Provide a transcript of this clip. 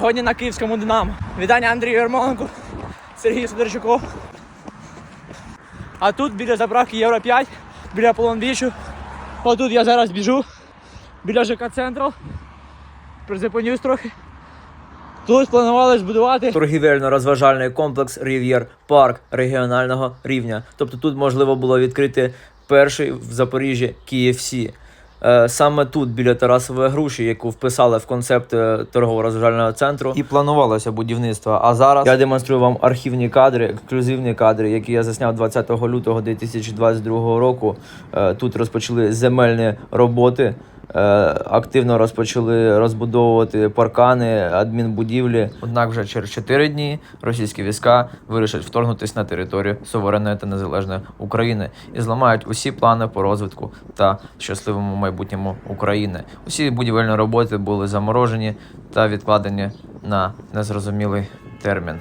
Сьогодні на київському Динамо. Вітання Андрію Ярмоленку, Сергію Сидорчуку. А тут біля заправки Євро 5, біля Полонбічу. Отут я зараз біжу, біля ЖК Централ. Призупинюсь трохи. Тут планували збудувати торгівельно-розважальний комплекс Рів'єр Парк регіонального рівня. Тобто тут можливо було відкрити перший в Запоріжжі KFC. Е, Саме тут, біля Тарасової груші, яку вписали в концепт е, торгово-розважального центру, і планувалося будівництво. А зараз я демонструю вам архівні кадри, ексклюзивні кадри, які я засняв 20 лютого 2022 року. Е, Тут розпочали земельні роботи. Е, активно розпочали розбудовувати паркани, адмінбудівлі. Однак вже через 4 дні російські війська вирішать вторгнутися на територію суверенної та незалежної України і зламають усі плани по розвитку та щасливому майбутньому України. Усі будівельні роботи були заморожені та відкладені на незрозумілий термін.